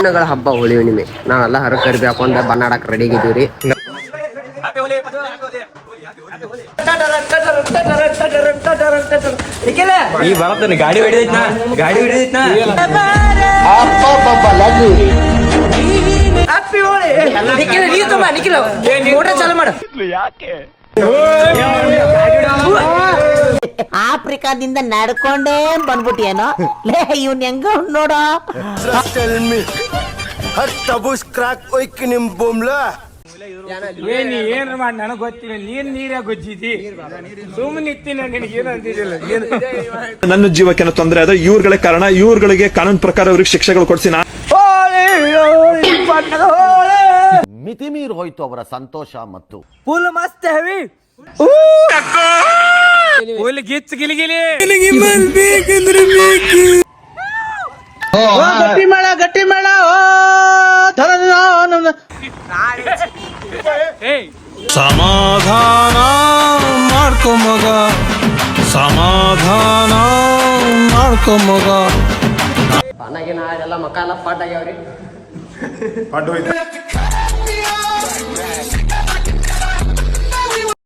ಬಣ್ಣಗಳ ಹಬ್ಬ ಹೋಳಿ ಹುಣ್ಣಿಮೆ ನಾವೆಲ್ಲ ಹರ ಕರಿಬಿ ಹಾಕೊಂಡ ಬಣ್ಣ ಆಡಕ್ ರೆಡಿ ಆಗಿದೀವ್ರಿ ಈ ಬರತ್ತ ಗಾಡಿ ಹೊಡಿದೈತ್ನಾ ಗಾಡಿ ಹೊಡಿದೈತ್ನಾ ಚಾಲು ಮಾಡು. ಆಫ್ರಿಕಾದಿಂದ ನಡ್ಕೊಂಡೇ ಬಂದ್ಬಿಟ್ಟಿಯೇನೋ? ಲೇ ಇವನ್ ಹೆಂಗ ನೋಡೋ? ಏನ್ ಏನ್ರ ಮಾಡಿ ನನಗ್ ಗೊತ್ತಿಲ್ಲ. ನೀರ್ ನೀರೇ ಗೊಜ್ಜಿದಿ. ಸುಮ್ಮನೆ ಏನು ಏನು? ನನ್ನ ಜೀವಕ್ಕೆ ತೊಂದರೆ ಆದ್ರೆ ಇವ್ರಗಳೇ ಕಾರಣ ಇವ್ರಗಳಿಗೆ ಕಾನೂನು ಪ್ರಕಾರ ಅವ್ರಿಗೆ ಶಿಕ್ಷೆಗಳು ಕೊಡಿಸಿ ಮಿತಿ ಮೀರಿ ಹೋಯ್ತು ಅವರ ಸಂತೋಷ ಮತ್ತು ಫುಲ್ ಮಸ್ತ್ ಹೆವಿ. ಫುಲ್ ಗಿಚ್ ಗಿಲಿ ಗಿಲಿ. ಗಟ್ಟಿ ಮೇಳ ಗಟ್ಟಿ ಮೇಳ ಏಯ್. ಸಮಾಧಾನ ಮಾಡ್ಕೊ ಮಗ. ಸಮಾಧಾನ ಮಾಡ್ಕೊ ಮಗ. ಬಣ್ಣಗಿನ ಎಲ್ಲ ಮಕ್ಕ ಎಲ್ಲ ಪಟ್ ಆಗ್ಯಾವ್ರಿ